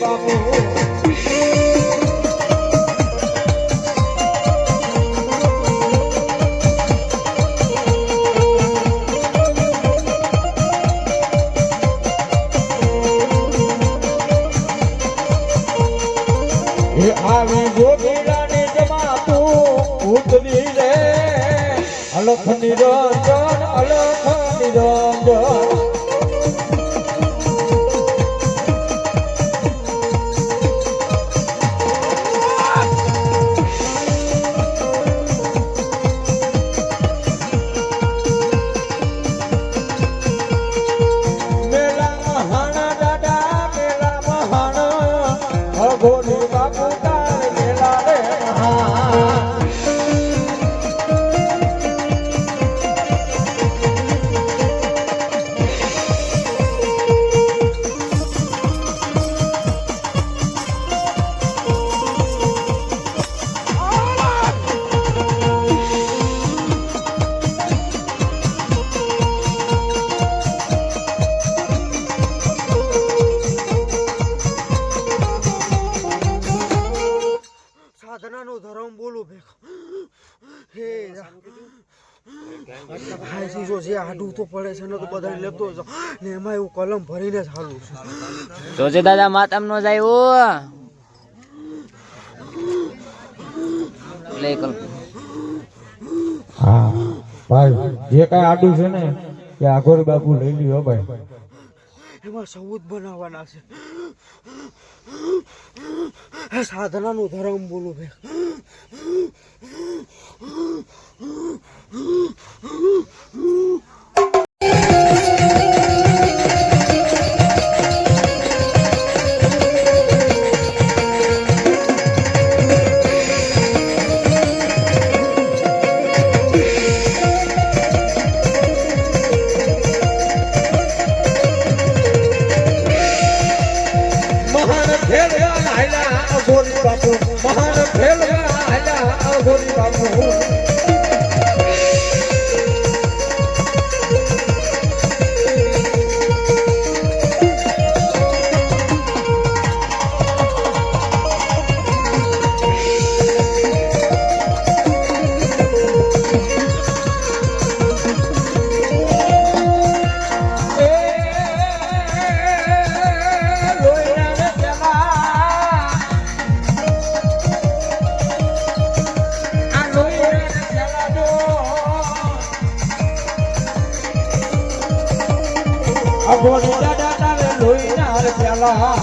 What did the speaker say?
બાપુ એ આવી જોગીરાની જમાતું ઉતરી રે અલખ નિરંજન અલખ ભેગો હે ભાઈ જો જે આડું તો પડે છે ને તો બધા લેતો જાવ ને એમાં એવું કલમ ભરીને જ હાલું છું. જોજે દાદા માતમ નો જાય ઓ લે કલમ. હા ભાઈ જે કઈ આડું છે ને એ આઘોરી બાપુ લઈ લ્યો ભાઈ. એમાં સૌદ બનાવવાના છે. સાધનાનું ધર્મ બોલું ભેગ 玻璃房恐怖 અઘોરી દાદા તારે લોહીના પ્યાલા.